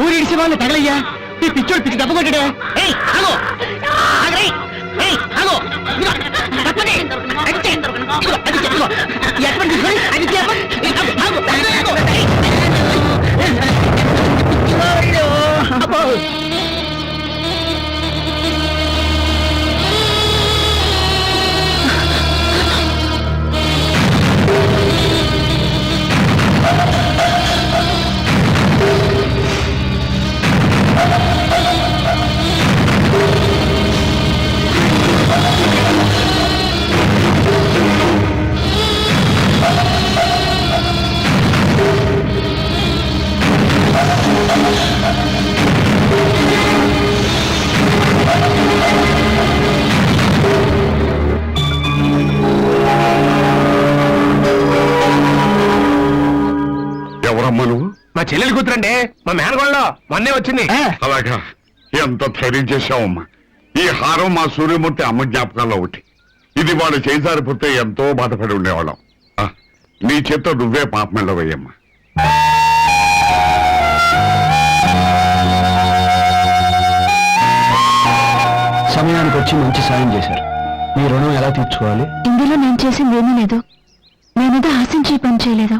ఊరి ఇడిచి వాళ్ళు తగలయ్యా? ఈ పిచ్చోడు పిచ్చి దెబ్బ కొట్టాడే. అది చెప్పండి ఎవరమ్మా నువ్వు? మా చెల్లెలు కూతురండి. మా మేనగోళ్ళలో మొన్నే వచ్చింది. అలాగా? ఎంత ధైర్యం చేశావమ్మా. ఈ హారం మా సూర్యమూర్తి అమ్మ జ్ఞాపకాల్లో ఒకటి. ఇది వాడు చేసారిపోతే ఎంతో బాధపడి ఉండేవాళ్ళం. నీ చేత్తో నువ్వే పాపమెళ్ళ వేయమ్మా సమయానికి వచ్చి మంచి సాయం చేశారు. మీ రుణం ఎలా తీర్చుకోవాలి? ఇందులో నేను చేసింది ఏమీ లేదు. నేనేదో ఆశించి పని చేయలేదు?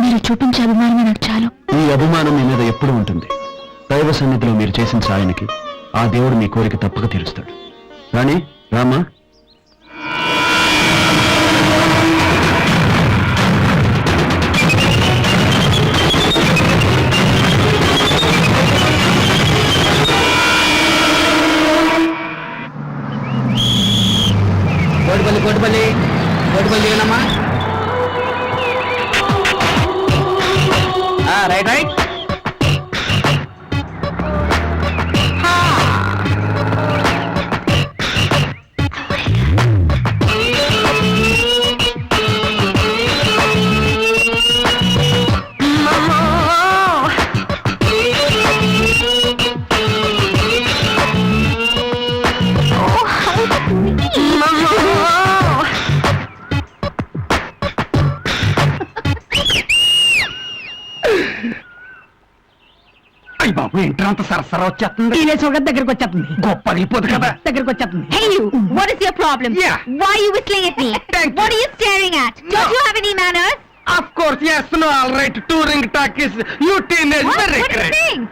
మీరు చూపించే అభిమానమే నాకు చాలు. ఈ అభిమానం మీ మీద ఎప్పుడు ఉంటుంది. దైవ సన్నిధిలో మీరు చేసిన సాయానికి ఆ దేవుడు మీ కోరిక తప్పక తీరుస్తాడు. రాణి రామా కోటిపల్లి కోటిపల్లి కోటిపల్లి దిగనమ్మా. Right right. అయ్య బాబు ఏంట్రా అంత సరసర వచ్చేస్తుంది టీనేజ్ ఒక దగ్గరికి వచ్చేస్తుంది గొప్ప పగిలిపోదు కదా దగ్గరికి వచ్చేస్తుంది Hey you, what is your problem? Yeah. Why are you whistling at me? Thank what are you staring at? Don't you have any manners? Of course yes no all right touring talkies you teenage What, very what do you great think?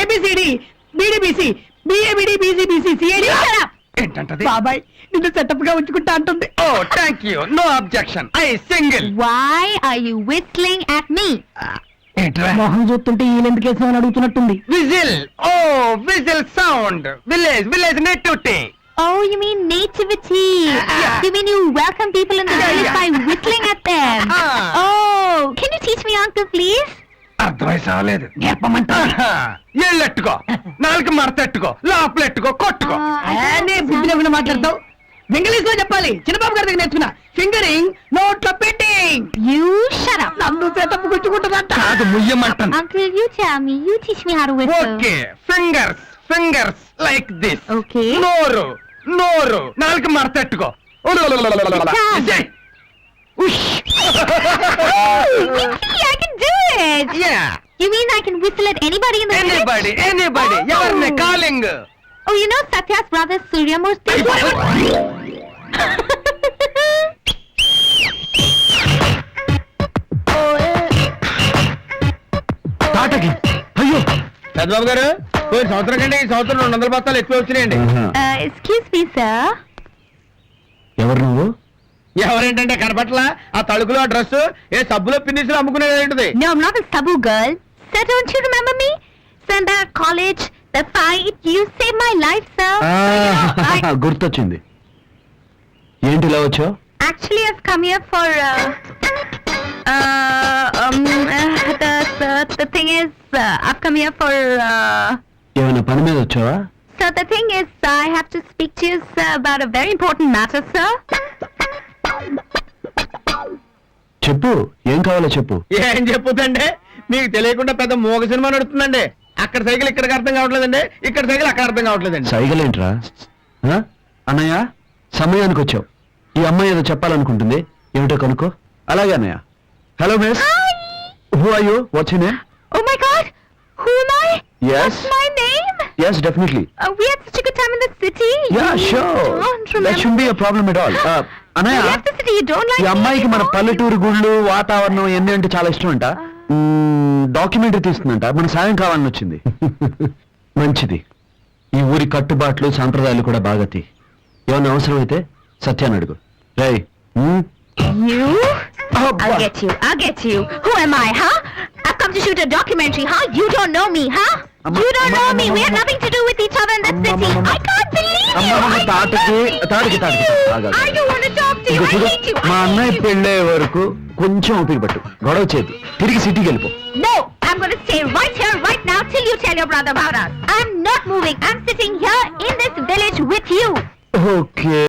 A B C D B D B C B A B D B C B C You shut up. ఏంటంటది బాబాయ్ నిన్ను సెటప్గా ఉంచుకుంటా అంటుంది ఓ thank you no objection I single Why are you whistling at me? ఏంట్రా మొహం చూస్తుంటే ఈయనెందుకు వేసామని అడుగుతున్నట్టుంది whistle oh whistle sound village village nativity Oh, you mean nativity? Yeah. You mean you welcome people in the village yeah. by whistling at them? Ah. Oh, can you teach me, uncle, please? అర్థమై సావలేదు ఎళ్ళెట్టుకో నాలుగు మడతెట్టుకో లోపలెట్టుకో కొట్టుకో బుద్ధి లేకుండా మాట్లాడతావు ఇంగ్లీష్లో చెప్పాలి చిన్నబాబు గారి దగ్గర నేర్చుకున్నా ఫింగరింగ్ నోట్లో పెట్టింగ్ You shut up. నన్ను సెటప్ గుచ్చుకుంటుందంట కాదు ముయ్యమంటాను Uncle, you tell me. You teach me how to whistle. Okay fingers fingers like this Okay. నోరు నోరు నాలుగు మడతెట్టుకో. ఉష్ I can do it. Yeah You mean I can whistle at anybody in the anybody village? Anybody Oh. ఎవరిని calling Oh, you know Satya's brother Suryamurthy? తాటకి అయ్యో పెద్దబాబు గారు పోయిన సంవత్సరం కంటే ఈ సంవత్సరం రెండు వందల బస్తాలు ఎక్కువ వచ్చినాయండి uh, excuse me, sir. ఎవరు నువ్వు ఎవరేంటంటే కనపట్ల ఆ తలుకులో డ్రెస్ ఏ సబ్బులో పిన్నిసులు అమ్ముకునేది ఏంటిది No, I'm not a sabu girl. Sir, don't you remember me? Sir, in the college, the fight, you saved my life, sir. ఆ, I, గుర్తొచ్చింది ఏంటి ఇలా వచ్చావు actually, I've come here for, uh, uh, um, uh, the, the, the thing is, uh, I've come here for, uh, ఏమైనా పని మీద వచ్చావా so the thing is, I have to speak to you, sir, about a very important matter, sir. చెప్పు ఏం కావాలో చెప్పు ఏం చెప్పుదండి మీకు తెలియకుండా పెద్ద మోగ సినిమా నడుస్తుందండి అక్కడ సైకిల్ ఇక్కడికి అర్థం కావట్లేదండి ఇక్కడ సైకిల్ అక్కడ అర్థం కావట్లేదండి సైగల్ ఏంట్రా ఆ? అన్నయ్య సమయానికి వచ్చావు ఈ అమ్మాయి ఏదో చెప్పాలనుకుంటుంది ఏమిటో కనుక్కో అలాగే అన్నయ్య hello miss who are you what's you name Oh my God! Who am I? Yes. What's my name? Yes definitely Uh, we had such a good time in the city. Yeah You sure Don't that remember. Should be a problem at all You అన్నయ్య left the city. You don't like ఈ me అమ్మాయికి మన anymore? పల్లెటూరు గుళ్ళు వాతావరణం ఎన్ని అంటే చాలా ఇష్టం అంట డాక్యుమెంటరీ తీస్తుందంట. మన సాయం కావాలని వచ్చింది. మంచిది. ఈ ఊరి కట్టుబాట్లు సాంప్రదాయాలు కూడా బాగా తీ. ఏమన్నా అయితే సత్యాన్ని అడుగు. రై hmm? మా అన్నయ్య పెళ్ళే వరకు కొంచెం ఓపిక పట్టు గొడవ చేయదు తిరిగి సిటీకి వెళ్ళిపో No, I'm going to stay right here, right now, till you tell your brother about us. I'm not moving. I'm sitting here in this village with you. Okay